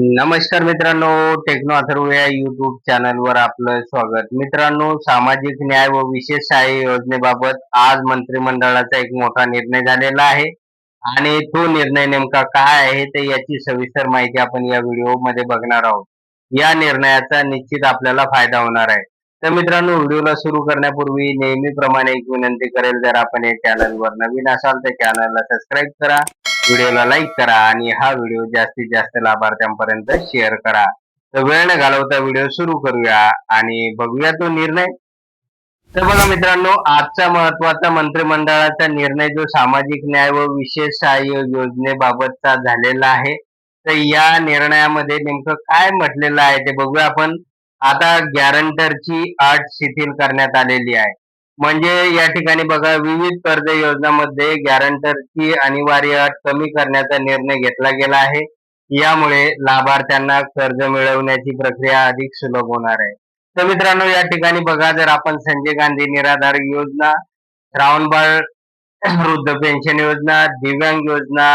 नमस्कार मित्रांनो टेक्नो अथर्व या युट्यूब चॅनलवर आपलं स्वागत. मित्रांनो सामाजिक न्याय व विशेष सहाय्य योजनेबाबत आज मंत्रिमंडळाचा एक मोठा निर्णय झालेला आहे. आणि तो निर्णय नेमका काय आहे ते याची सविस्तर माहिती आपण या व्हिडिओमध्ये बघणार आहोत. या निर्णयाचा निश्चित आपल्याला फायदा होणार आहे. तर मित्रांनो व्हिडिओला सुरू करण्यापूर्वी नेहमीप्रमाणे एक विनंती करेल जर आपण या चॅनलवर नवीन असाल तर चॅनलला सबस्क्राईब करा. व्हिडिओला लाईक करा आणि हा व्हिडिओ जास्तीत जास्त लाभार्थ्यांपर्यंत शेअर करा. तर वेळ न घालवता व्हिडिओ सुरू करूया आणि बघूया तो निर्णय. तर बघा मित्रांनो आजचा महत्त्वाचा मंत्रिमंडळाचा निर्णय जो सामाजिक न्याय व विशेष सहाय्य योजनेबाबतचा झालेला आहे तर या निर्णयामध्ये नेमकं काय म्हटलेलं आहे ते बघूया आपण. आता गॅरंटरची अट शिथिल करण्यात आलेली आहे. म्हणजे या ठिकाणी बघा विविध कर्ज योजनांमध्ये गॅरंटरची अनिवार्य अट कमी करण्याचा निर्णय घेतला गेला आहे. यामुळे लाभार्थ्यांना कर्ज मिळवण्याची प्रक्रिया अधिक सुलभ होणार आहे. तर मित्रांनो या ठिकाणी बघा जर आपण संजय गांधी निराधार योजना श्रावणबाळ वृद्ध पेन्शन योजना दिव्यांग योजना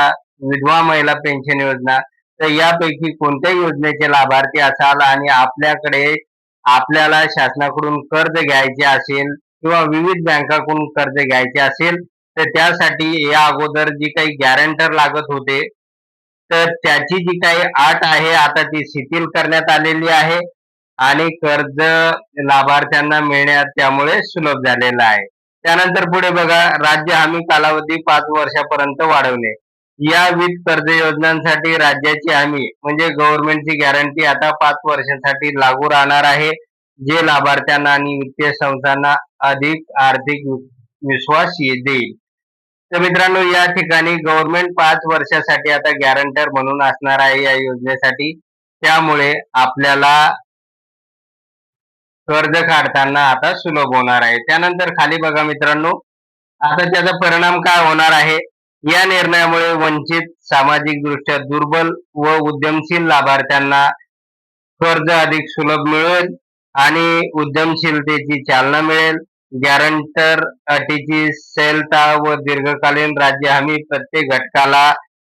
विधवा महिला पेन्शन योजना तर यापैकी कोणत्या योजनेचे लाभार्थी असाल आणि आपल्याकडे आपल्याला शासनाकडून कर्ज घ्यायचे असेल किंवा विविध बँकाकडून कर्ज घ्यायचे असेल तर त्यासाठी या अगोदर जी काही गॅरंटर लागत होते तर त्याची जी काही अट आहे आता ती शिथिल करण्यात आलेली आहे आणि कर्ज लाभार्थ्यांना मिळण्यात त्यामुळे सुलभ झालेलं आहे. त्यानंतर पुढे बघा राज्य हमी कालावधी पाच वर्षापर्यंत वाढवणे. या विविध कर्ज योजनांसाठी राज्याची हमी म्हणजे गव्हर्नमेंटची गॅरंटी आता पाच वर्षांसाठी लागू राहणार आहे जे लाभार्थ्यांना आणि वित्तीय संस्थांना अधिक आर्थिक विश्वास देईल. तर मित्रांनो या ठिकाणी गव्हर्नमेंट पाच वर्षासाठी आता गॅरंटर म्हणून असणार आहे या योजनेसाठी. त्यामुळे आपल्याला कर्ज काढताना आता सुलभ होणार आहे. त्यानंतर खाली बघा मित्रांनो आता त्याचा परिणाम काय होणार आहे? या निर्णयामुळे वंचित सामाजिक दृष्ट्या दुर्बल व उद्यमशील लाभार्थ्यांना कर्ज अधिक सुलभ मिळेल आणि उद्यमशीलतेची चालना मिळेल. गॅरंटर अटीची सैलता व दीर्घकालीन राज्य हमी प्रत्येक घटकाला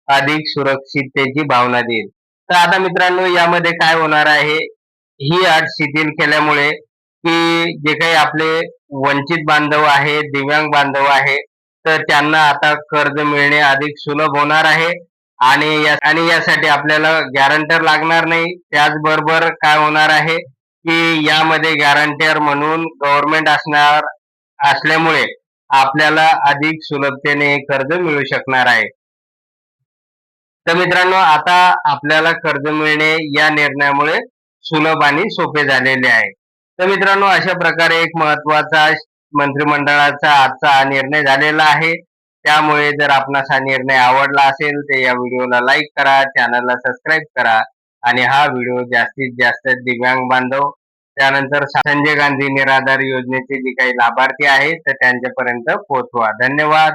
अधिक सुरक्षिततेची भावना देईल. तर आता मित्रांनो यामध्ये काय होणार आहे? ही अट शिथिल केल्यामुळे की जे काही आपले वंचित बांधव आहे दिव्यांग बांधव आहे तर त्यांना आता कर्ज मिळणे अधिक सुलभ होणार आहे आणि या आणि यासाठी आपल्याला गॅरंटर लागणार नाही. त्याचबरोबर काय होणार आहे? की यामध्ये गॅरंटर म्हणून गव्हर्नमेंट असणार असल्यामुळे आपल्याला अधिक सुलभतेने कर्ज मिळू शकणार आहे. तर मित्रांनो आता आपल्याला कर्ज मिळणे या निर्णयामुळे सुलभ आणि सोपे झालेले आहे. तर मित्रांनो अशा प्रकारे एक महत्त्वाचा मंत्रिमंडळाचा आजचा हा निर्णय झालेला आहे. त्यामुळे जर आपणास हा निर्णय आवडला असेल तर या व्हिडिओला लाईक करा चॅनलला सबस्क्राईब करा आणि हा व्हिडिओ जास्तीत जास्त दिव्यांग बांधव त्यानंतर संजय गांधी निराधार योजनेचे जे काही लाभार्थी आहेत तर त्यांच्यापर्यंत पोहोचवा. धन्यवाद.